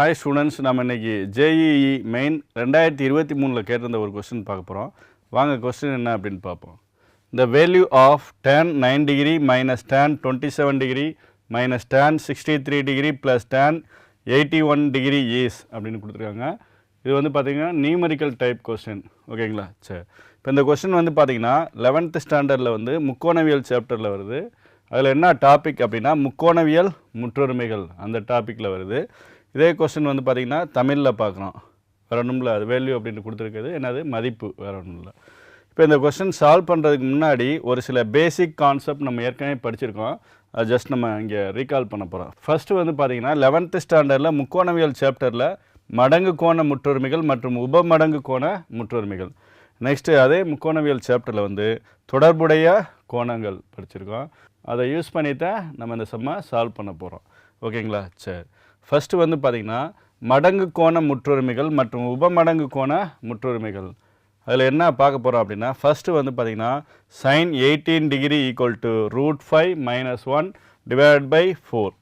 Hi students நம்ம இன்னைக்கு JEE main ரெண்டாயிரத்தி இருபத்தி மூணில் கேட்டிருந்த ஒரு கொஸ்டின் பார்க்க போகிறோம் வாங்க கொஸ்டின் என்ன அப்படின்னு பார்ப்போம். The value of tan nine degree minus tan twenty seven degree minus tan sixty three degree plus tan eighty one degree is அப்படின்னு கொடுத்துருக்காங்க. இது வந்து பார்த்தீங்கன்னா நியூமரிக்கல் டைப் கொஸ்டின் ஓகேங்களா சரி இப்போ இந்த கொஸ்டின் வந்து பார்த்தீங்கன்னா லெவன்த்து ஸ்டாண்டர்டில் வந்து முக்கோணவியல் சாப்டரில் வருது. அதில் என்ன டாபிக் அப்படின்னா முக்கோணவியல் முற்றொருமைகள் அந்த டாப்பிக்கில் வருது. இதே கொஸ்டின் வந்து பார்த்திங்கன்னா தமிழில் பார்க்குறோம் வேறு ஒன்றும் இல்லை அது வேல்யூ அப்படின்னு கொடுத்துருக்குது என்னது? மதிப்பு வேறு ஒன்றும் இல்லை. இப்போ இந்த கொஸ்டின் சால்வ் பண்ணுறதுக்கு முன்னாடி ஒரு சில பேசிக் கான்செப்ட் நம்ம ஏற்கனவே படிச்சிருக்கோம். அது ஜஸ்ட் நம்ம இங்கே ரீகால் பண்ண போகிறோம் ஃபஸ்ட்டு வந்து பார்த்தீங்கன்னா லெவன்த்து ஸ்டாண்டர்டில் முக்கோணவியல் சாப்டரில் மடங்கு கோண முற்றொருமைகள் மற்றும் உப மடங்கு கோண முற்றொருமைகள். நெக்ஸ்ட்டு அதே முக்கோணவியல் சாப்டரில் வந்து தொடர்புடைய கோணங்கள் படிச்சிருக்கோம். அதை யூஸ் பண்ணி தான் நம்ம இந்த செம்மை சால்வ் பண்ண போகிறோம் ஓகேங்களா சரி. ஃபஸ்ட்டு வந்து பார்த்திங்கன்னா மடங்கு கோண முற்றுரிமைகள் மற்றும் உபமடங்கு கோண முற்றுரிமைகள். அதில் என்ன பார்க்க போகிறோம் அப்படின்னா ஃபஸ்ட்டு வந்து பார்த்திங்கன்னா sine eighteen degree equal to root five minus one divide by four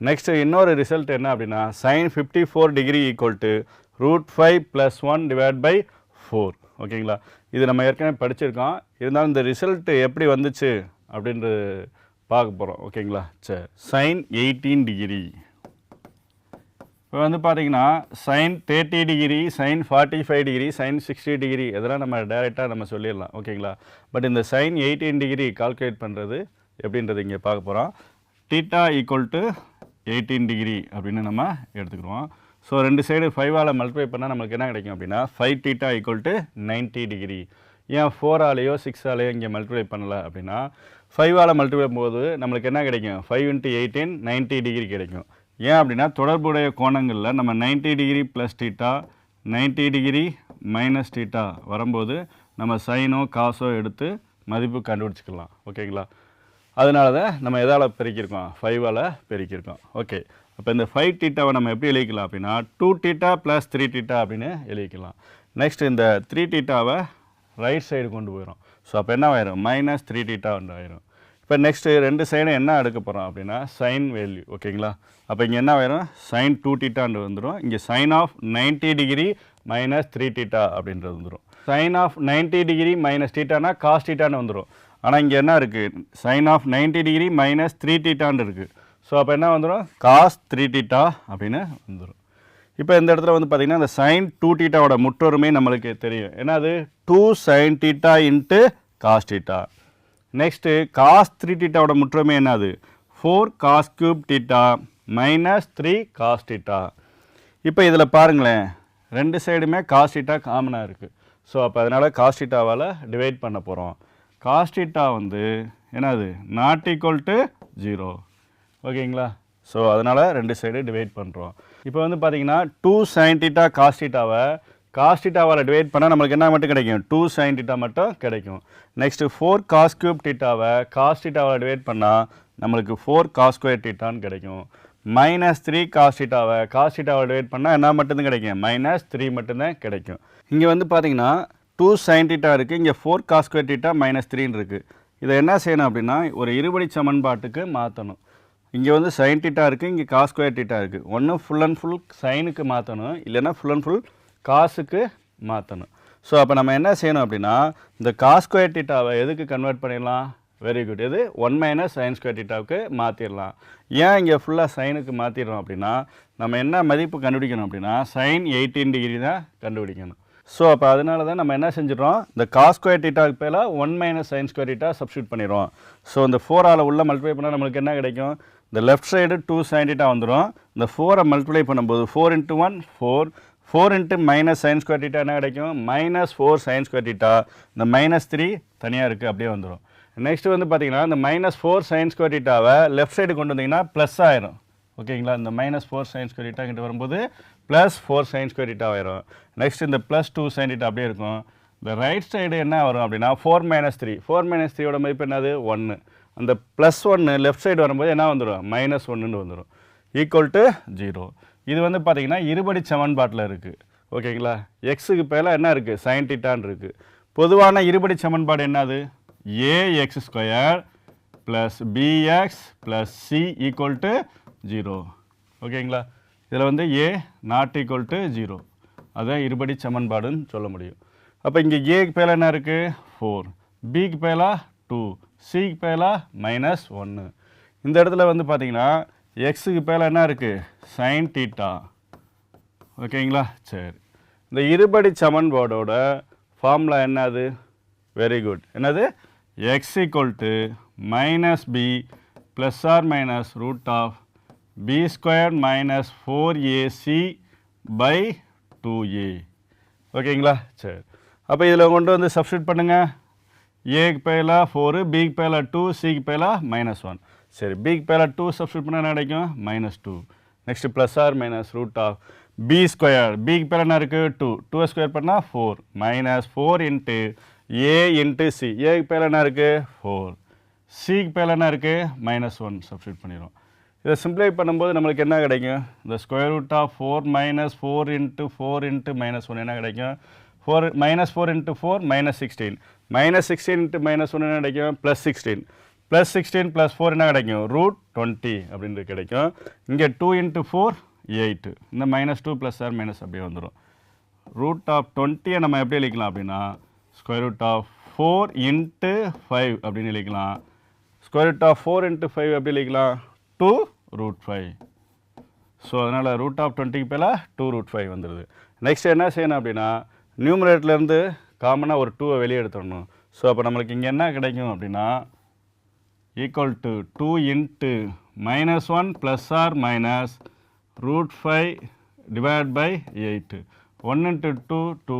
next இன்னொரு ரிசல்ட் என்ன அப்படின்னா sine fifty four degree equal to root five plus one divide by four ஓகேங்களா இது நம்ம ஏற்கனவே படிச்சிருக்கோம். இருந்தாலும் இந்த ரிசல்ட்டு எப்படி வந்துச்சு அப்படின்றது பார்க்க போகிறோம் ஓகேங்களா சரி. சைன் எயிட்டீன் டிகிரி இப்போ வந்து பார்த்தீங்கன்னா sine thirty degree sine forty five degree sine sixty degree இதெல்லாம் நம்ம டேரெக்டாக நம்ம சொல்லிடலாம். ஓகேங்களா பட் இந்த சைன் எயிட்டீன் டிகிரி கால்குலேட் பண்ணுறது எப்படின்றது இங்கே பார்க்க போகிறோம் theta equal to eighteen degree அப்படின்னு நம்ம எடுத்துக்கிறோம் ஸோ ரெண்டு சைடு ஃபைவால் மல்டிப்ளை பண்ணால் நம்மளுக்கு என்ன கிடைக்கும் அப்படின்னா five theta equal to ninety degree ஏன் ஃபோராலேயோ சிக்ஸாலேயோ இங்கே மல்டிப்ளை பண்ணலை அப்படின்னா ஃபைவால் மல்டிப்ளை போது நம்மளுக்கு என்ன கிடைக்கும்? Five into eighteen ninety degree கிடைக்கும். ஏன் அப்படின்னா தொடர்புடைய கோணங்களில் நம்ம 90 degree plus theta 90 degree minus theta வரும்போது நம்ம சைனோ காசோ எடுத்து மதிப்பு கண்டுபிடிச்சிக்கலாம். ஓகேங்களா அதனால தான் நம்ம எதால் பெருக்கியிருக்கோம்? ஃபைவால் பெருக்கியிருக்கோம். ஓகே அப்போ இந்த ஃபைவ் டீட்டாவை நம்ம எப்படி எழுதிக்கலாம் அப்படின்னா two theta plus three theta அப்படின்னு எழுதிக்கலாம். நெக்ஸ்ட் இந்த த்ரீ டீட்டாவை ரைட் சைடு கொண்டு போயிடும் ஸோ அப்போ என்ன ஆயிரும்? மைனஸ் த்ரீ டீட்டா ஒன்று ஆயிரும். இப்போ நெக்ஸ்ட்டு ரெண்டு சைடும் என்ன எடுக்க போகிறோம் அப்படின்னா சைன் வேல்யூ ஓகேங்களா? அப்போ இங்கே என்ன வரும்? சைன் டூ டீட்டான்னு வந்துடும் இங்கே sine of 90 degree minus three theta அப்படின்றது வந்துடும் சைன் ஆஃப் 90 டிகிரி மைனஸ் டீட்டானா காஸ் டீட்டான்னு வந்துடும் ஆனால் இங்கே என்ன இருக்குது sine of 90 degree minus three டீட்டான்னு இருக்குது ஸோ அப்போ என்ன வந்துடும் காஸ் த்ரீ டீட்டா அப்படின்னு வந்துடும் இப்போ இந்த இடத்துல வந்து பார்த்திங்கன்னா அந்த சைன் டூ டீட்டாவோட முற்றொருமை நம்மளுக்கு தெரியும். ஏன்னா அது two sine theta into cos theta next cos three டீட்டாவோட முற்றுமை என்னது? Four cos cube theta minus three cos theta இப்போ இதில் பாருங்களேன் ரெண்டு சைடுமே காஸ் டீட்டா காமனாக இருக்குது ஸோ அப்போ அதனால் காஸ் டீட்டாவால் டிவைட் பண்ண போகிறோம் காஸ் டீட்டா வந்து என்னது? நாட் ஈக்குவல் டு ஜீரோ ஓகேங்களா? ஸோ அதனால் ரெண்டு சைடு டிவைட் பண்ணுறோம் இப்போ வந்து பார்த்தீங்கன்னா டூ சைன் டீட்டா காஸ் டீட்டாவை காஸ் டீட்டாவால் டிவைட் பண்ணால் நம்மளுக்கு என்ன மட்டும் கிடைக்கும்? டூ சைன் டிட்டா மட்டும் கிடைக்கும். நெக்ஸ்ட்டு ஃபோர் காஸ் கியூப் டீட்டாவை காஸ் டீட்டாவால் டிவைட் பண்ணால் நம்மளுக்கு ஃபோர் காஸ் ஸ்கொயர் டிட்டான்னு கிடைக்கும். மைனஸ் த்ரீ காஸ்டிட்டாவை காஸ்டிட்டாவை டிவைட் பண்ணால் என்ன மட்டும்தான் கிடைக்கும்? மைனஸ் த்ரீ மட்டும்தான் கிடைக்கும். இங்கே வந்து பார்த்தீங்கன்னா டூ சைன் டிட்டா இருக்குது இங்கே ஃபோர் காஸ் ஸ்கொயர் மைனஸ் த்ரீன்னு இருக்குது இதை என்ன செய்யணும் அப்படின்னா ஒரு இருபடி சமன்பாட்டுக்கு மாற்றணும் இங்கே வந்து சைன் டிட்டா இருக்குது இங்கே காஸ் ஸ்கொயர் இருக்குது ஒன்று ஃபுல் அண்ட் ஃபுல் சைனுக்கு மாற்றணும் இல்லைன்னா ஃபுல் அண்ட் ஃபுல் காசுக்கு மாற்றணும் ஸோ அப்போ நம்ம என்ன செய்யணும் அப்படின்னா இந்த காஸ் ஸ்கொயர் டீட்டாவை எதுக்கு கன்வெர்ட் பண்ணிடலாம்? வெரி குட் இது ஒன் மைனஸ் சைன் ஸ்கொயர் டீட்டாவுக்கு மாற்றிடலாம் ஏன் இங்கே ஃபுல்லாக சைனுக்கு மாற்றிடுறோம் அப்படின்னா நம்ம என்ன மதிப்பு கண்டுபிடிக்கணும் அப்படின்னா சைன் எயிட்டீன் டிகிரி தான் கண்டுபிடிக்கணும். ஸோ அப்போ அதனால தான் நம்ம என்ன செஞ்சிடறோம்? இந்த காஸ் ஸ்கொயர் டீட்டாவுக்கு பேரில் one minus sine square theta substitute பண்ணிடுறோம். ஸோ இந்த ஃபோரால் உள்ள மல்டிப்ளை பண்ணால் நம்மளுக்கு என்ன கிடைக்கும்? இந்த left side two sine theta வந்துடும் இந்த ஃபோரை மல்டிப்ளை பண்ணும்போது four into one four four into minus sine square theta என்ன கிடைக்கும்? Minus four sine square theta இந்த மைனஸ் த்ரீ தனியாக இருக்குது அப்படியே வந்துடும் நெக்ஸ்ட் வந்து பார்த்தீங்கன்னா இந்த மைனஸ் ஃபோர் சைன் ஸ்கொயர் டீட்டாவை லெஃப்ட் சைடு கொண்டு வந்தீங்கன்னா ப்ளஸ் ஆயிரும். ஓகேங்களா இந்த minus four sine square theta கிட்ட வரும்போது plus four sine square theta ஆயிரும். நெக்ஸ்ட் இந்த ப்ளஸ் டூ சைன் டீட்டா அப்படியே இருக்கும். இந்த ரைட் சைடு என்ன வரும் அப்படின்னா four minus three four minus த்ரீயோட மதிப்பு என்னது? ஒன்று அந்த ப்ளஸ் ஒன்று லெஃப்ட் சைடு வரும்போது என்ன வந்துடும் மைனஸ் ஒன்றுன்னு வந்துடும் ஈக்குவல் டு ஜீரோ இது வந்து பார்த்தீங்கன்னா இருபடி சமன்பாட்டில் இருக்குது ஓகேங்களா? எக்ஸுக்கு பேரில் என்ன இருக்குது சயின்டிட்டான் இருக்குது பொதுவான இருபடி சமன்பாடு என்னது? A x square plus b x plus c equal to zero ஓகேங்களா? இதில் வந்து a not equal to zero அதுதான் இருபடி சமன்பாடுன்னு சொல்ல முடியும். அப்போ இங்கே ஏக்கு பேல என்ன இருக்குது ஃபோர் பிக்கு பேலா டூ சிக்கு பேலா மைனஸ் ஒன்று இந்த இடத்துல வந்து பார்த்தீங்கன்னா எக்ஸுக்கு பேல என்ன இருக்குது சைன் தீட்டா. ஓகேங்களா? சரி. இந்த இருபடி சமன்பாடோட ஃபார்முலா என்னது? வெரி குட் என்னது? X equal to minus b plus or minus root of b square minus four a c by two a ஓகேங்களா? சரி. அப்போ இதில் கொண்டு வந்து சப்ஸ்டியூட் பண்ணுங்கள் ஏக்கு பேலாக ஃபோரு பிக்கு பேலாக டூ சிக்கு பேலாக மைனஸ் ஒன் சரி பிக்கு பேலா டூ சப்ஸ்டியூட் பண்ணால் என்ன கிடைக்கும்? Minus two next plus or minus root of b square பிக்கு பேர் என்ன இருக்குது டூ டூ ஸ்கொயர் பண்ணால் four minus four into a into c ஏக்கு பேர் என்ன இருக்குது ஃபோர் சிக்கு பேர் என்ன இருக்குது மைனஸ் ஒன் சப்ஸ்டியூட் பண்ணிடுவோம் இதை சிம்ப்ளை பண்ணும்போது நம்மளுக்கு என்ன கிடைக்கும்? இந்த square root of four minus four into four into minus one என்ன கிடைக்கும்? Four minus four into four minus sixteen minus sixteen into minus one என்ன கிடைக்கும்? Plus sixteen plus sixteen plus four என்ன கிடைக்கும்? ரூட் டுவெண்ட்டி அப்படின்றது கிடைக்கும். இங்கே two into four eight இந்த minus two plus or minus அப்படியே வந்துடும் ரூட் ஆஃப் டுவெண்ட்டியை நம்ம எப்படி எழுதிக்கலாம் அப்படின்னா square root of four into five அப்படின்னு எழுதிக்கலாம். Square root of four into five எப்படி எழுதிக்கலாம்? டூ ரூட் ஃபைவ் ஸோ அதனால் ரூட் ஆஃப் டுவெண்ட்டிக்கு பேல டூ ரூட் ஃபைவ் வந்துடுது நெக்ஸ்ட் என்ன செய்யணும் அப்படின்னா நியூமரேட்லேருந்து காமனாக ஒரு டூவை வெளியே எடுத்துடணும். ஸோ அப்போ நம்மளுக்கு இங்கே என்ன கிடைக்கும் அப்படின்னா equal to two into minus one plus or minus root five divide by eight one into two two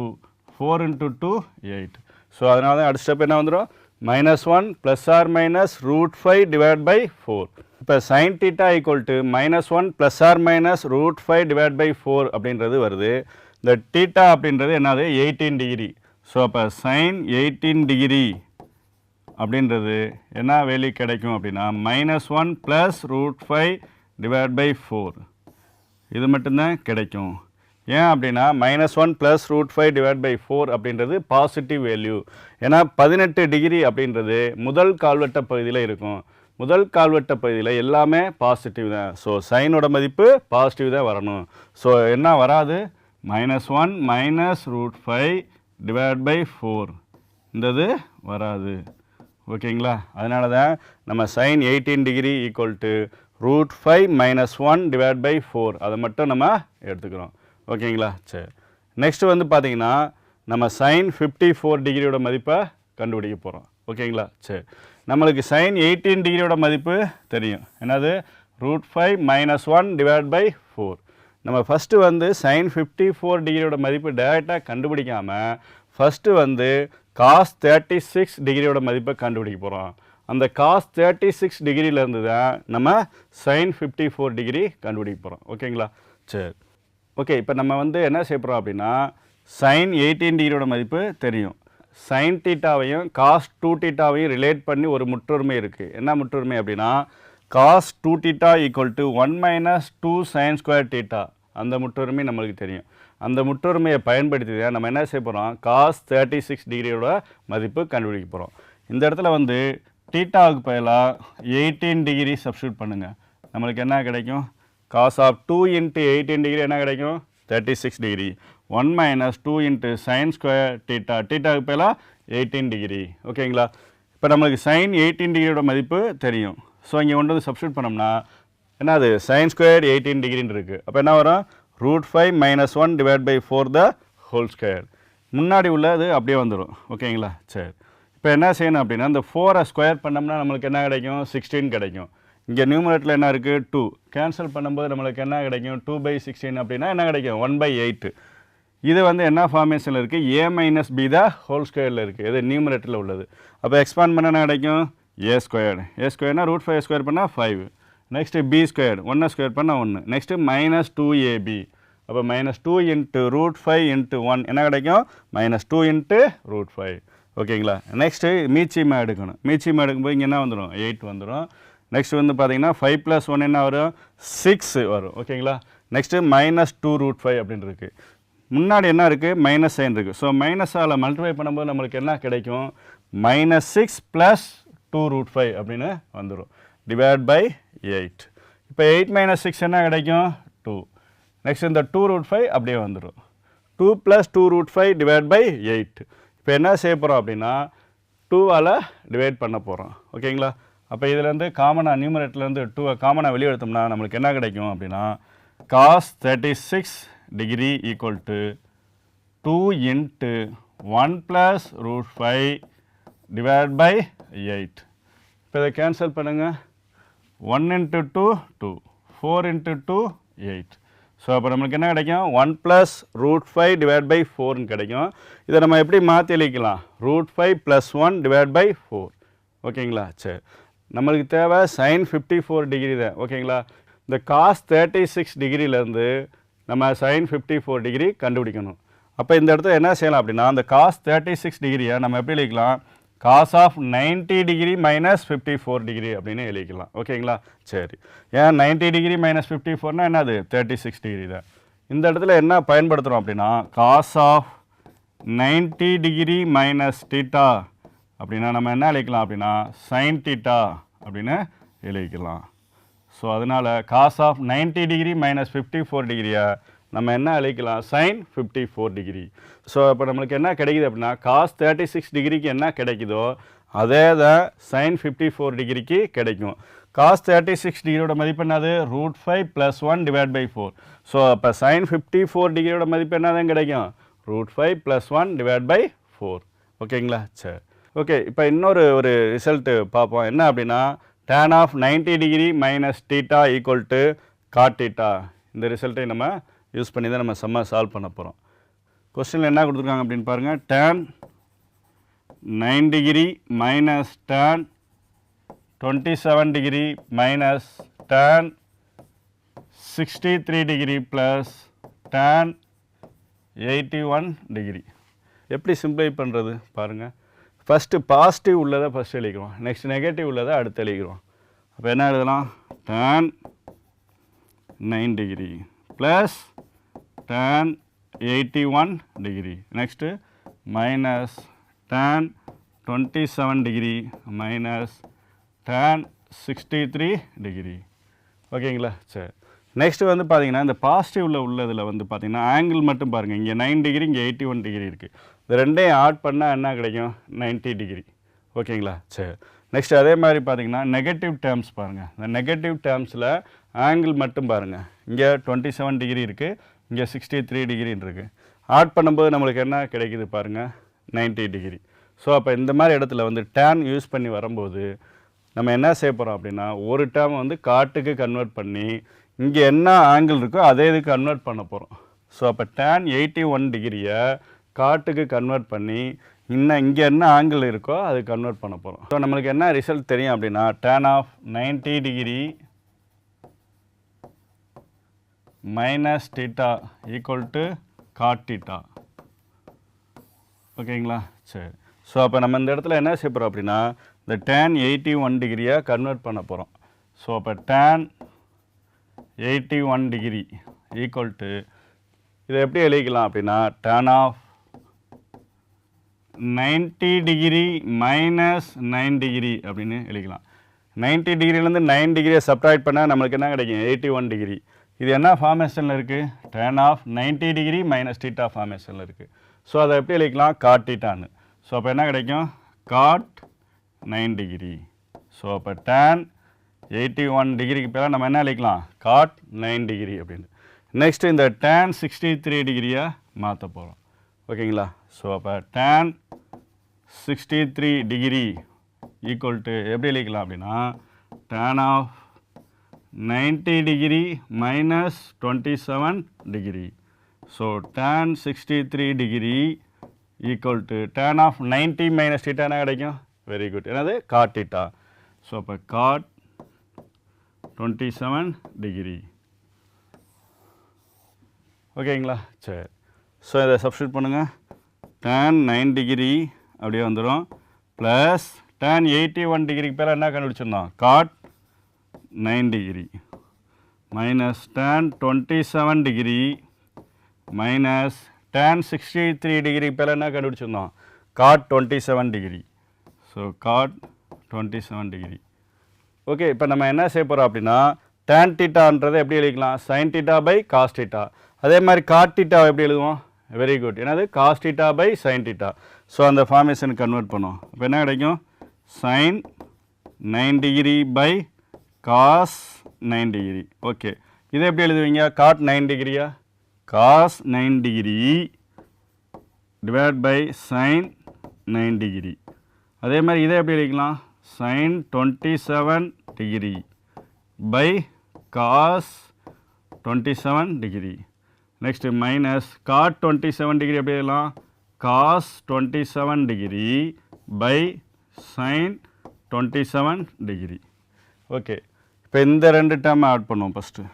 four into two eight so அதனால் தான் அடுத்த ஸ்டெப் என்ன வந்துடும் minus one plus or minus root five divide by four இப்போ sine theta equal to minus one plus or minus root five divide by four அப்படின்றது வருது. இந்த theta அப்படின்றது என்னது? எயிட்டீன் டிகிரி ஸோ அப்போ சைன் எயிட்டீன் டிகிரி அப்படின்றது என்ன value கிடைக்கும் அப்படின்னா minus one plus root five divide by four இது மட்டும்தான் கிடைக்கும். ஏன் அப்படின்னா minus one plus root five divide by four அப்படின்றது பாசிட்டிவ் வேல்யூ ஏன்னா பதினெட்டு டிகிரி அப்படின்றது முதல் கால்வட்ட பகுதியில் இருக்கும். முதல் கால்வட்ட பகுதியில் எல்லாமே பாசிட்டிவ் தான். ஸோ சைனோட மதிப்பு பாசிட்டிவ் தான் வரணும். ஸோ என்ன வராது? Minus one minus root five divide by four இந்தது வராது. ஓகேங்களா? அதனால தான் நம்ம sine eighteen degree equal to root five minus one divide by four அதை மட்டும் நம்ம எடுத்துக்கிறோம். ஓகேங்களா? சரி. நெக்ஸ்ட் வந்து பார்த்தீங்கன்னா நம்ம சைன் ஃபிஃப்டி ஃபோர் டிகிரியோட மதிப்பை கண்டுபிடிக்க போகிறோம் ஓகேங்களா? சரி. நம்மளுக்கு சைன் எயிட்டீன் டிகிரியோட மதிப்பு தெரியும். என்னது? Root five minus one divide by four நம்ம ஃபஸ்ட்டு வந்து சைன் ஃபிஃப்டி ஃபோர் டிகிரியோட மதிப்பு டேரெக்டாக கண்டுபிடிக்காமல் ஃபஸ்ட்டு வந்து காஸ் தேர்ட்டி சிக்ஸ் டிகிரியோட மதிப்பை கண்டுபிடிக்க போகிறோம் அந்த காஸ் தேர்ட்டி சிக்ஸ் டிகிரியிலேருந்து தான் நம்ம சைன் ஃபிஃப்டி ஃபோர் டிகிரி கண்டுபிடிக்க போகிறோம் ஓகேங்களா? சரி. ஓகே இப்போ நம்ம வந்து என்ன செய்ய போகிறோம் அப்படின்னா சைன் எயிட்டீன் டிகிரியோட மதிப்பு தெரியும். சைன் டீட்டாவையும் காஸ் டூ டீட்டாவையும் ரிலேட் பண்ணி ஒரு முற்றொருமை இருக்குது என்ன முற்றொருமை அப்படின்னா cos two theta equal to one minus two sin square theta அந்த முற்றொருமை நம்மளுக்கு தெரியும். அந்த முற்றொருமையை பயன்படுத்தி தான் நம்ம என்ன செய்ய போகிறோம் காஸ் தேர்ட்டி சிக்ஸ் டிகிரியோட மதிப்பு கண்டுபிடிக்க போகிறோம் இந்த இடத்துல வந்து டீட்டாவுக்கு பதிலாக எயிட்டீன் டிகிரி சப்ஸ்டியூட் பண்ணுங்கள் நம்மளுக்கு என்ன கிடைக்கும்? Cos of two into eighteen degree என்ன கிடைக்கும்? Thirty six degree one minus two into sin square theta டீட்டாவுக்கு பதிலாக எயிட்டீன் டிகிரி ஓகேங்களா இப்போ நம்மளுக்கு சைன் எயிட்டீன் டிகிரியோட மதிப்பு தெரியும். ஸோ இங்கே கொண்டு வந்து சப்ஸ்டியூட் பண்ணோம்னா என்னது? சைன் ஸ்கொயர் எயிட்டீன் டிகிரின்னு இருக்குது அப்போ என்ன வரும்? Root five minus one divide by four the whole square முன்னாடி உள்ளது அப்படியே வந்துடும் ஓகேங்களா சரி. இப்போ என்ன செய்யணும் அப்படின்னா இந்த ஃபோரை ஸ்கொயர் பண்ணோம்னா நம்மளுக்கு என்ன கிடைக்கும்? சிக்ஸ்டீன் கிடைக்கும். இங்கே நியூமரேட்டில் என்ன இருக்குது டூ கேன்சல் பண்ணும்போது நம்மளுக்கு என்ன கிடைக்கும்? டூ பை சிக்ஸ்டீன் அப்படின்னா என்ன கிடைக்கும்? ஒன் பை எயிட்டு இது வந்து என்ன ஃபார்மேஷனில் இருக்குது A minus B the whole ஸ்கொயரில் இருக்குது இது நியூமரேட்டில் உள்ளது. அப்போ எக்ஸ்பாண்ட் பண்ண என்ன கிடைக்கும்? ஏ ஸ்கொயர்டு ஏ ஸ்கொயர்னா ரூட் ஃபைவ் ஸ்கொயர் பண்ணால் ஃபைவ் நெக்ஸ்ட்டு பி ஸ்கொயர் ஒன்றை ஸ்கொயர் பண்ணால் ஒன்று நெக்ஸ்ட்டு மைனஸ் டூ ஏபி அப்போ minus two into root five into one என்ன கிடைக்கும்? Minus two into root five ஓகேங்களா? நெக்ஸ்ட்டு மீச்சிமா எடுக்கணும். மீச்சிமா எடுக்கும்போது இங்கே என்ன வந்துடும் எயிட் வந்துடும் நெக்ஸ்ட் வந்து பார்த்தீங்கன்னா ஃபைவ் ப்ளஸ் ஒன் என்ன வரும்? சிக்ஸ் வரும். ஓகேங்களா? Next minus two root five அப்படின்னு இருக்குது முன்னாடி என்ன இருக்குது மைனஸ் சைன் இருக்குது ஸோ மைனஸால் மல்டிஃபை பண்ணும்போது நம்மளுக்கு என்ன கிடைக்கும்? Minus six plus two root five அப்படின்னு வந்துடும் டிவைட் பை எயிட் இப்போ எயிட் மைனஸ் சிக்ஸ் என்ன கிடைக்கும்? டூ நெக்ஸ்ட் இந்த டூ ரூட் ஃபைவ் அப்படியே வந்துடும் two plus two root five divide by eight இப்போ என்ன செய்ய போகிறோம் அப்படின்னா டூவால் டிவைட் பண்ண போகிறோம் ஓகேங்களா அப்போ இதுலேருந்து காமனாக நியூமரேட்லேருந்து டூவை காமனாக வெளியே எடுத்தோம்னா நம்மளுக்கு என்ன கிடைக்கும் அப்படின்னா cos thirty six degree equal to two into one plus root five divide by eight இப்போ இதை கேன்சல் பண்ணுங்கள் one into two two four into two eight so அப்போ நம்மளுக்கு என்ன கிடைக்கும்? One plus root five divide by ஃபோர்னு கிடைக்கும். இதை நம்ம எப்படி மாற்றி எழுதிக்கலாம்? Root five plus one divide by four ஓகேங்களா? சரி. நம்மளுக்கு தேவை சைன் ஃபிஃப்டி ஃபோர் டிகிரி தான். ஓகேங்களா? இந்த காஸ் தேர்ட்டி சிக்ஸ் டிகிரிலேருந்து நம்ம சைன் ஃபிஃப்டி ஃபோர் டிகிரி கண்டுபிடிக்கணும். அப்போ இந்த இடத்துல என்ன செய்யலாம் அப்படின்னா அந்த காஸ் தேர்ட்டி சிக்ஸ் டிகிரியை நம்ம எப்படி எழுதிக்கலாம்? Cos of 90 degree minus fifty four degree அப்படின்னு எழுதிக்கலாம். ஓகேங்களா சரி. ஏன் 90 டிகிரி மைனஸ் ஃபிஃப்டி ஃபோர்னால் என்னது? தேர்ட்டி சிக்ஸ் டிகிரி தான். இந்த இடத்துல என்ன பயன்படுத்துகிறோம் அப்படின்னா cos of 90 degree minus theta அப்படின்னா நம்ம என்ன எழுதிக்கலாம் அப்படின்னா சைன் டீட்டா அப்படின்னு எழுதிக்கலாம். ஸோ அதனால் cos of 90 degree minus fifty four டிகிரியை நம்ம என்ன அழைக்கலாம்? Sin fifty four degree so இப்போ நம்மளுக்கு என்ன கிடைக்குது அப்படின்னா காஸ் தேர்ட்டி சிக்ஸ் டிகிரிக்கு என்ன கிடைக்குதோ அதே தான் சைன் ஃபிஃப்டி ஃபோர் டிகிரிக்கு கிடைக்கும். காஸ் தேர்ட்டி சிக்ஸ் டிகிரியோட மதிப்பு என்னது? Root five plus one divide by four so அப்போ சைன் ஃபிஃப்டி ஃபோர் டிகிரியோட மதிப்பு என்னதான் கிடைக்கும்? Root five plus one divide by four ஓகேங்களா சரி. ஓகே இப்போ இன்னொரு ஒரு ரிசல்ட்டு பார்ப்போம். என்ன அப்படின்னா tan of 90 degree minus theta equal to cot theta இந்த ரிசல்ட்டை நம்ம யூஸ் பண்ணி தான் நம்ம செம்ம சால்வ் பண்ண போகிறோம் கொஸ்டினில் என்ன கொடுத்துருக்காங்க அப்படின்னு பாருங்கள் tan nine degree minus tan twenty seven degree minus tan sixty three degree plus tan eighty one degree எப்படி சிம்ப்ளை பண்ணுறது பாருங்கள் ஃபஸ்ட்டு பாசிட்டிவ் உள்ளதை ஃபஸ்ட் எழுதிக்கிறோம். நெக்ஸ்ட் நெகட்டிவ் உள்ளதை அடுத்து எழுதிக்கிறோம். அப்போ என்ன எழுதலாம்? Tan nine degree plus tan eighty one degree next minus tan twenty seven degree tan sixty three degree ஓகேங்களா சரி. நெக்ஸ்ட்டு வந்து பார்த்தீங்கன்னா இந்த பாசிட்டிவில் உள்ளதில் வந்து பார்த்தீங்கன்னா ஆங்கிள் மட்டும் பாருங்கள் இங்கே நைன் டிகிரி இங்கே எயிட்டி ஒன் டிகிரி இருக்குது இது ரெண்டையும் ஆட் பண்ணால் என்ன கிடைக்கும்? 90 டிகிரி ஓகேங்களா சரி. நெக்ஸ்ட் அதே மாதிரி பார்த்தீங்கன்னா நெகட்டிவ் டேர்ம்ஸ் பாருங்கள் இந்த நெகட்டிவ் டேர்ம்ஸில் ஆங்கிள் மட்டும் பாருங்கள் இங்கே டுவெண்ட்டி செவன் டிகிரி இருக்குது இங்கே சிக்ஸ்டி த்ரீ டிகிரின்னு இருக்குது ஆட் பண்ணும்போது நம்மளுக்கு என்ன கிடைக்குது பாருங்கள் 90 டிகிரி ஸோ அப்போ இந்த மாதிரி இடத்துல வந்து டேன் யூஸ் பண்ணி வரும்போது நம்ம என்ன செய்ய போகிறோம் அப்படின்னா ஒரு டேர்ம் வந்து காட்டுக்கு கன்வெர்ட் பண்ணி இங்கே என்ன ஆங்கிள் இருக்கோ அதே இது கன்வெர்ட் பண்ண போகிறோம் ஸோ அப்போ டேன் எயிட்டி ஒன் டிகிரியை காட்டுக்கு கன்வெர்ட் பண்ணி இன்னும் இங்கே என்ன ஆங்கிள் இருக்கோ அது கன்வெர்ட் பண்ண போகிறோம் ஸோ நம்மளுக்கு என்ன ரிசல்ட் தெரியும் அப்படின்னா tan of 90 degree minus theta equal to cot theta ஓகேங்களா சரி. ஸோ அப்போ நம்ம இந்த இடத்துல என்ன செய்ய போகிறோம் அப்படின்னா இந்த டேன் எயிட்டி ஒன் டிகிரியை கன்வெர்ட் பண்ண போகிறோம் ஸோ அப்போ tan eighty one degree equal to இதை எப்படி எழுதிக்கலாம் அப்படின்னா tan of 90 degree minus nine degree அப்படின்னு எழுதிக்கலாம். 90 டிகிரிலேருந்து நைன் டிகிரியை சப்ட்ராக்ட் பண்ணால் நம்மளுக்கு என்ன கிடைக்கும்? எயிட்டி ஒன் டிகிரி இது என்ன ஃபார்மேஷனில் இருக்குது tan of 90 degree minus theta ஃபார்மேஷனில் இருக்குது ஸோ அதை எப்படி எழுதிக்கலாம்? காட் டீட்டான்னு ஸோ அப்போ என்ன கிடைக்கும்? காட் நைன் டிகிரி ஸோ அப்போ டேன் எயிட்டி ஒன் டிகிரிக்கு பேராக நம்ம என்ன எழுதிக்கலாம்? காட் நைன் டிகிரி அப்படின்னு. நெக்ஸ்ட்டு இந்த டேன் சிக்ஸ்டி த்ரீ டிகிரியை மாற்ற போகிறோம் ஓகேங்களா? ஸோ அப்போ tan sixty three degree equal to எப்படி எழுதிக்கலாம் அப்படின்னா? Tan of 90 degree minus twenty seven degree. So tan sixty three degree tan of tan of 90 minus theta என்ன கிடைக்கும்? வெரி குட் என்னது? காட் டீட்டா ஸோ அப்போ காட் டுவெண்ட்டி செவன் டிகிரி. ஓகேங்களா சரி. So இதை சப்ஸ்டியூட் பண்ணுங்கள் டேன் நைன் டிகிரி அப்படியே வந்துடும் ப்ளஸ் டேன் எயிட்டி ஒன் டிகிரிக்கு பேர் என்ன கண்டுபிடிச்சிருந்தோம் cot nine degree minus tan twenty seven degree minus tan sixty three degree என்ன கண்டுபிடிச்சிருந்தோம்? Cot twenty seven degree so cot twenty seven degree okay இப்போ நம்ம என்ன செய்ய போகிறோம் அப்படின்னா tan டீட்டான்றதை எப்படி எழுதிக்கலாம்? Sin theta by cos theta. அதே மாதிரி cot theta எப்படி எழுதுவோம்? வெரி குட் என்னது? Cos theta by sin theta. So அந்த ஃபார்மேஷன் கன்வெர்ட் பண்ணுவோம். இப்போ என்ன கிடைக்கும்? Sin nine degree by cos nine degree okay இதை எப்படி எழுதுவீங்க? காட் நைன் டிகிரியா cos nine degree divide by sin nine degree அதே மாதிரி இதை எப்படி எழுதிக்கலாம்? Sin twenty seven degree by cos twenty seven degree next minus cot twenty seven degree எப்படி எழுதலாம்? Cos twenty seven degree by sin twenty seven degree okay இப்போ இந்த ரெண்டு டேர்ம் ஆட் பண்ணுவோம் ஃபஸ்ட்டு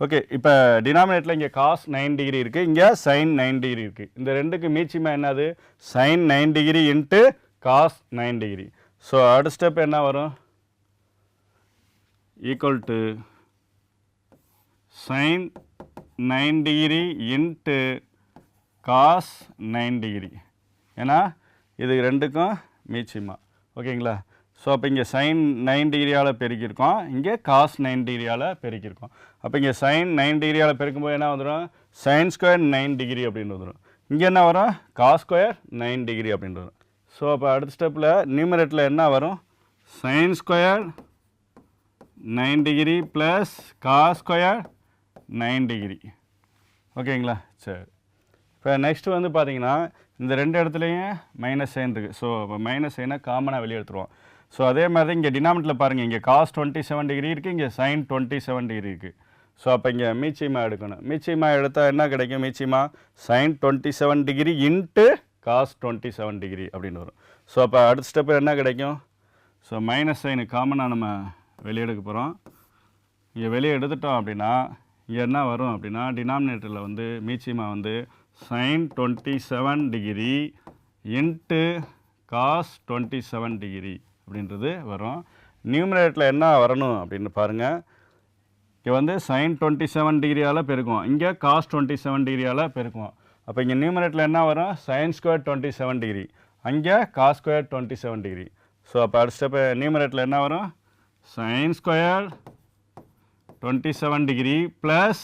ஓகே இப்போ டினாமினேட்டில் இங்கே காஸ் நைன் டிகிரி இருக்குது இங்கே சைன் நைன் டிகிரி இருக்குது இந்த ரெண்டுக்கு மீச்சிமா என்னது? Sin nine degree into cos nine degree so அடுத்த ஸ்டெப் என்ன வரும்? Equal to sin nine degree into cos nine degree ஏன்னா இது ரெண்டுக்கும் மீச்சிமா ஓகேங்களா ஸோ அப்போ இங்கே சைன் நைன் டிகிரியால் பெருக்கியிருக்கோம். இங்கே காஸ் நைன் டிகிரியால் பெருக்கியிருக்கோம். அப்போ இங்கே சைன் நைன் டிகிரியால் பெருக்கும்போது என்ன வந்துடும் சைன் ஸ்கொயர் நைன் டிகிரி அப்படின்னு வந்துடும் இங்கே என்ன வரும்? காஸ் ஸ்கொயர் நைன் டிகிரி அப்படின்னு வரும். ஸோ அப்போ அடுத்த ஸ்டெப்பில் நியூமரேட்டில் என்ன வரும்? Sin square nine degree plus cos square nine degree ஓகேங்களா சரி. இப்போ நெக்ஸ்ட்டு வந்து பார்த்தீங்கன்னா இந்த ரெண்டு இடத்துலையும் மைனஸ் சைன் இருக்குது ஸோ இப்போ மைனஸ் சைனை காமனாக வெளியே எடுத்துருவோம். ஸோ அதே மாதிரி இங்கே டினாமினேட்டில் பாருங்கள் இங்கே காஸ் டுவெண்ட்டி செவன் டிகிரி இருக்குது இங்கே சைன் டுவெண்ட்டி செவன் டிகிரி இருக்குது ஸோ அப்போ இங்கே மீச்சியமாக எடுக்கணும். மீச்சியமாக எடுத்தால் என்ன கிடைக்கும் மீச்சியமாக sin twenty seven degree into cos twenty seven degree அப்படின்னு வரும். ஸோ அப்போ அடுத்த ஸ்டெப்பு என்ன கிடைக்கும்? ஸோ மைனஸ் சைனு காமனாக நம்ம வெளியே எடுக்க போகிறோம் இங்கே வெளியே எடுத்துட்டோம் அப்படின்னா இங்கே என்ன வரும் அப்படின்னா டினாமினேட்டரில் வந்து மீச்சிமா வந்து sine twenty seven degree into cos twenty seven degree அப்படின்றது வரும். நியூமரேட்டில் என்ன வரணும் அப்படின்னு பாருங்கள் இங்கே வந்து சைன் டுவெண்ட்டி செவன் டிகிரியால் பெருக்குவோம். இங்கே காஸ் டுவெண்ட்டி செவன் டிகிரியால் பெருக்குவோம். அப்போ இங்கே நியூமரேட்டில் என்ன வரும்? Sin square twenty seven degree. அங்கே cos square twenty seven degree. So அப்போ அடுத்த ஸ்டெப்பு நியூமரேட்டில் என்ன வரும்? Sin square twenty seven degree plus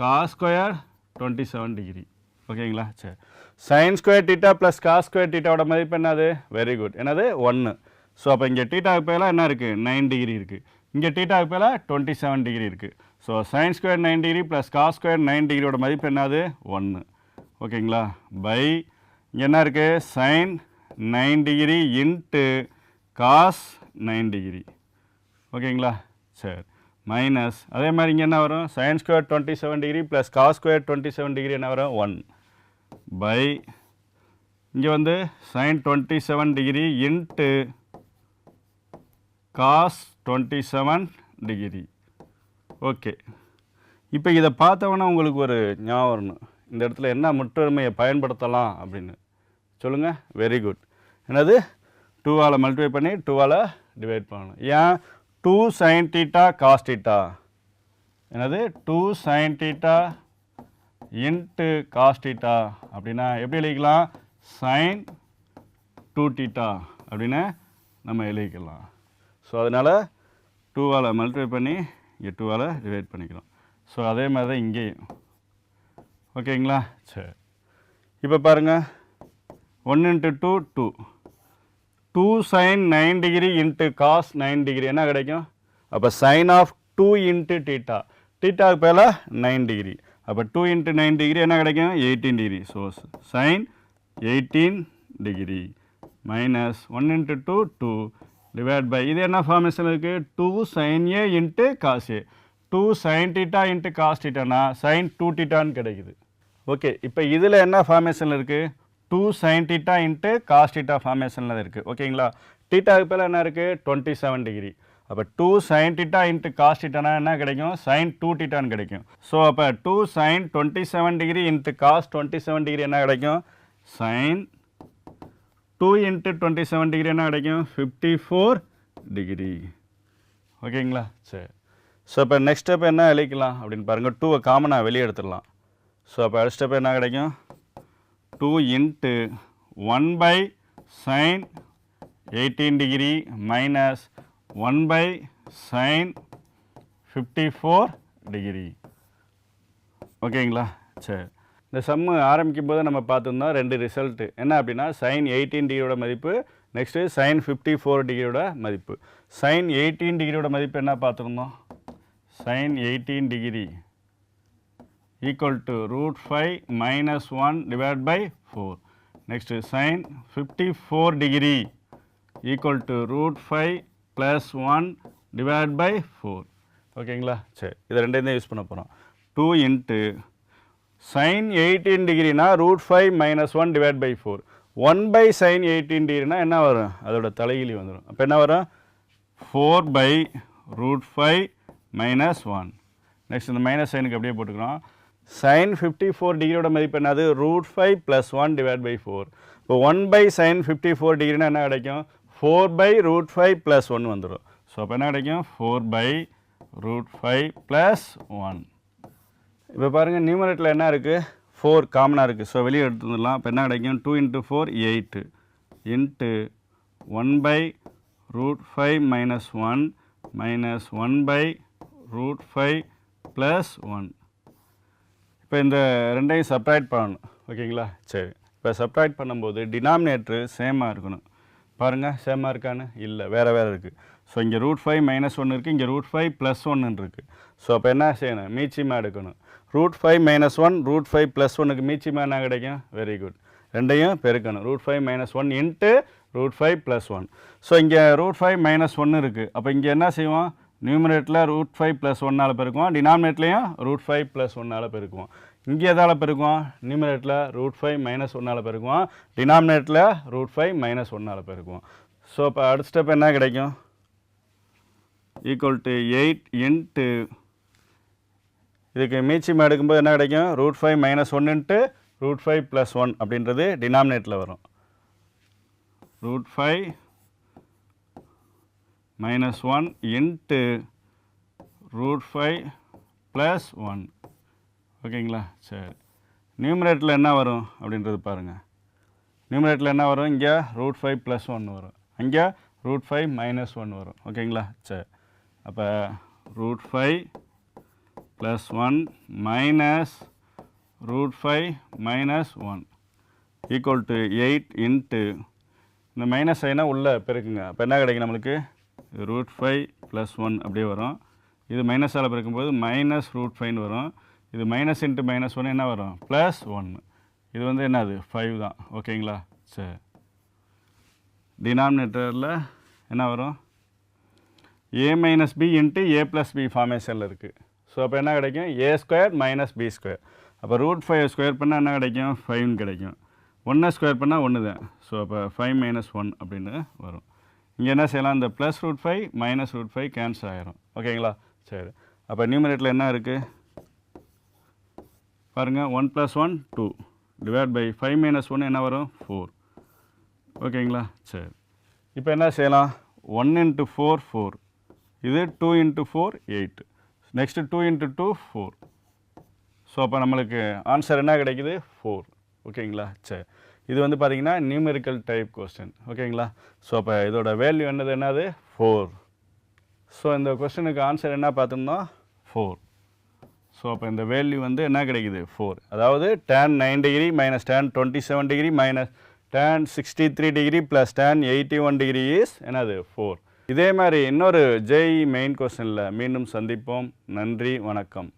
cos square twenty seven degree ஓகேங்களா சரி. Sin square theta plus cos square டீட்டாவோட மதிப்பு என்னது? வெரி குட் என்னது? ஒன்று ஸோ அப்போ இங்கே டீட்டாவுக்கு பேலாக என்ன இருக்குது நைன் டிகிரி இருக்குது இங்கே டீட்டாவுக்கு பேலாக டுவெண்ட்டி செவன் டிகிரி இருக்குது so sin square nine degree plus cos square nine டிகிரியோட மதிப்பு என்னது? ஒன்று ஓகேங்களா பை இங்கே என்ன இருக்குது sin nine degree into cos nine degree ஓகேங்களா சரி. மைனஸ் அதே மாதிரி இங்கே என்ன வரும்? Sin square twenty seven degree plus cos square twenty seven degree என்ன வரும்? ஒன் பை இங்கே வந்து sin twenty seven degree into cos twenty seven degree okay இப்போ இதை பார்த்தவொன்னே உங்களுக்கு ஒரு ஞாபகம் வரணும். இந்த இடத்துல என்ன முற்றொருமையை பயன்படுத்தலாம் அப்படின்னு. சொல்லுங்கள் வெரி குட் என்னது? டூவால் மல்டிப்ளை பண்ணி டூவால் டிவைட் பண்ணணும். ஏன்? Two sin theta cos theta என்னது? Two sin theta into cos theta அப்படின்னா எப்படி எழுதிக்கலாம்? சைன் டூ டீட்டா அப்படின்னு நம்ம எழுதிக்கலாம். ஸோ அதனால் டூவால் மல்டிப்ளை பண்ணி இங்கே டூவால் டிவைட் பண்ணிக்கிறோம். ஸோ அதே மாதிரி தான் இங்கேயும் ஓகேங்களா சரி. இப்போ பாருங்கள் one into two two two sin nine degree into cos nine degree என்ன கிடைக்கும்? அப்போ sin of two into theta டீட்டாவுக்கு பேல நைன் டிகிரி அப்போ டூ இன்ட்டு நைன் டிகிரி என்ன கிடைக்கும்? Eighteen degree so sin eighteen degree minus one into two two divide by இது என்ன formation இருக்குது two sin A into cos A two sin theta into cos டீட்டானா sin two டீட்டான்னு கிடைக்குது. Okay இப்போ இதில் என்ன ஃபார்மேஷனில் இருக்குது two sin theta into cos theta ஃபார்மேஷனில் இருக்குது ஓகேங்களா டீட்டாவுக்கு பேர் என்ன இருக்குது டுவெண்ட்டி செவன் டிகிரி அப்போ two sin theta into cos டீட்டானா என்ன கிடைக்கும்? சைன் டூ டீட்டான்னு கிடைக்கும். ஸோ அப்போ two sin twenty seven degree into cos twenty seven degree என்ன கிடைக்கும்? Sin two into twenty seven degree என்ன கிடைக்கும்? ஃபிஃப்டி ஃபோர் டிகிரி ஓகேங்களா? சரி. ஸோ இப்போ நெக்ஸ்ட் ஸ்டெப் என்ன? அழிக்கலாம். அப்படின்னு பாருங்கள் டூவை காமனாக வெளியே எடுத்துடலாம் ஸோ அப்போ அடுத்த ஸ்டெப் என்ன கிடைக்கும்? Two into one by sin eighteen degree minus one by sin fifty four degree ஓகேங்களா? சரி. இந்த சம்மு ஆரம்பிக்கும் போது நம்ம பார்த்துருந்தோம் ரெண்டு ரிசல்ட்டு என்ன அப்படின்னா சைன் எயிட்டீன் டிகிரியோட மதிப்பு நெக்ஸ்ட்டு சைன் ஃபிஃப்டி ஃபோர் டிகிரியோட மதிப்பு. சைன் எயிட்டீன் டிகிரியோட மதிப்பு என்ன பார்த்துருந்தோம்? Sin eighteen degree equal to root five minus one divide by four next sin fifty four degree equal to root five plus one divide by four ஓகேங்களா சரி. இது ரெண்டையும் தான் யூஸ் பண்ண போகிறோம் two into sign eighteen டிகிரினா root five minus one divide by four one by sin eighteen டிகிரினா என்ன வரும்? அதோட தலைகிலி வந்துடும் அப்போ என்ன வரும்? Four by root five minus one next இந்த மைனஸ் சைனுக்கு அப்படியே போட்டுக்கிறோம். சைன் ஃபிஃப்டி ஃபோர் டிகிரியோட மதிப்பு என்னது? Root five plus one divide by four இப்போ one by sine fifty four டிகிரினா என்ன கிடைக்கும்? Four by root five plus one வந்துடும் ஸோ அப்போ என்ன கிடைக்கும்? Four by root five plus one இப்போ பாருங்கள் நியூமரேட்டில் என்ன இருக்குது ஃபோர் காமனாக இருக்குது ஸோ வெளியே எடுத்துடலாம் இப்போ என்ன கிடைக்கும்? Two into four eight into one by root five minus one minus one by root five plus one இப்போ இந்த ரெண்டையும் சப்ராக்ட் பண்ணணும். ஓகேங்களா? சரி. இப்போ சப்ராக்ட் பண்ணும்போது டினாமினேட்ரு சேமாக இருக்கணும். பாருங்கள் சேமாக இருக்கான்னு? இல்லை. வேறு வேறு இருக்குது ஸோ இங்கே ரூட் ஃபைவ் மைனஸ் ஒன்று இருக்குது இங்கே ரூட் ஃபைவ் ப்ளஸ் ஒன்று இருக்குது ஸோ அப்போ என்ன செய்யணும்? மீச்சியமாக எடுக்கணும். Root five minus one root five plus ஒன்றுக்கு மீச்சியமாக என்ன கிடைக்கும்? வெரி குட் ரெண்டையும் பெருக்கணும். Root five minus one into root five plus one so இங்கே ரூட் ஃபைவ் மைனஸ் ஒன்று இருக்குது அப்போ இங்கே என்ன செய்வோம்? நியூமரேட்டில் ரூட் ஃபைவ் ப்ளஸ் ஒன்னால் பெருக்குவோம். டினாமினேட்லேயும் ரூட் ஃபைவ் ப்ளஸ் ஒன்னால் பெருக்குவோம். இங்கே எதால் பெருக்குவோம்? நியூமரேட்டில் ரூட் ஃபைவ் மைனஸ் ஒன்னால் பெருக்குவோம். டினாமினேட்டில் ரூட் ஃபைவ் மைனஸ் ஒன்னால் பெருக்குவோம். ஸோ இப்போ அடுத்த ஸ்டெப் என்ன கிடைக்கும்? ஈக்குவல் டு எயிட் இன்ட்டு இதுக்கு மீச்சியம் எடுக்கும்போது என்ன கிடைக்கும்? ரூட் ஃபைவ் மைனஸ் ஒன்னுன்ட்டு ரூட் ஃபைவ் ப்ளஸ் ஒன் அப்படின்றது டினாமினேட்டில் வரும். Root five minus one into root five plus one ஓகேங்களா? சரி. நியூமரேட்டில் என்ன வரும் அப்படின்றது பாருங்கள் நியூமரேட்டில் என்ன வரும்? இங்கே ரூட் ஃபைவ் ப்ளஸ் ஒன் வரும். அங்கே ரூட் ஃபைவ் மைனஸ் ஒன் வரும். ஓகேங்களா? சரி. அப்போ root five plus one minus root five minus one equal to eight into இந்த மைனஸ் சைனா உள்ளே பெருக்குங்க. அப்போ என்ன கிடைக்கும் நம்மளுக்கு? ரூட் ஃபைவ் ப்ளஸ் ஒன் அப்படியே வரும். இது மைனஸால் பிறக்கும்போது மைனஸ் ரூட் ஃபைவ்னு வரும். இது மைனஸ் இன்ட்டு மைனஸ் ஒன் என்ன வரும்? ப்ளஸ் ஒன்று இது வந்து என்னது? ஃபைவ் தான். ஓகேங்களா சரி. டினாமினேட்டரில் என்ன வரும்? A minus B into A plus B ஃபார்மேஷனில் இருக்குது ஸோ அப்போ என்ன கிடைக்கும்? A square minus B square அப்போ ரூட் ஃபைவ் ஸ்கொயர் பண்ணால் என்ன கிடைக்கும்? ஃபைவ்னு கிடைக்கும். ஒன்றை ஸ்கொயர் பண்ணால் ஒன்று தான். ஸோ அப்போ ஃபைவ் மைனஸ் ஒன் அப்படின்னு வரும். இங்கே என்ன செய்யலாம்? இந்த plus root five minus root five cancel ஆகிரும் ஓகேங்களா சரி. அப்போ நியூமரேட்டில் என்ன இருக்குது பாருங்கள் one plus one two divide by five minus one என்ன வரும்? ஃபோர் ஓகேங்களா சரி. இப்போ என்ன செய்யலாம்? ஒன் இன்ட்டு ஃபோர் ஃபோர் இது two into four eight next two into two four so அப்போ நம்மளுக்கு ஆன்சர் என்ன கிடைக்குது? ஃபோர் ஓகேங்களா சரி இது வந்து பார்த்தீங்கன்னா நியூமெரிக்கல் டைப் கொஸ்டின் ஓகேங்களா ஸோ அப்போ இதோட வேல்யூ என்னது? என்னது? ஃபோர் ஸோ இந்த கொஸ்டினுக்கு ஆன்சர் என்ன பார்த்தோம்னா ஃபோர் ஸோ அப்போ இந்த வேல்யூ வந்து என்ன கிடைக்குது? ஃபோர் அதாவது tan nine degree minus tan twenty seven degree minus tan sixty three degree plus tan eighty one degree is என்னது? ஃபோர் இதே மாதிரி இன்னொரு ஜெய் மெயின் கொஸ்டினில் மீண்டும் சந்திப்போம். நன்றி வணக்கம்.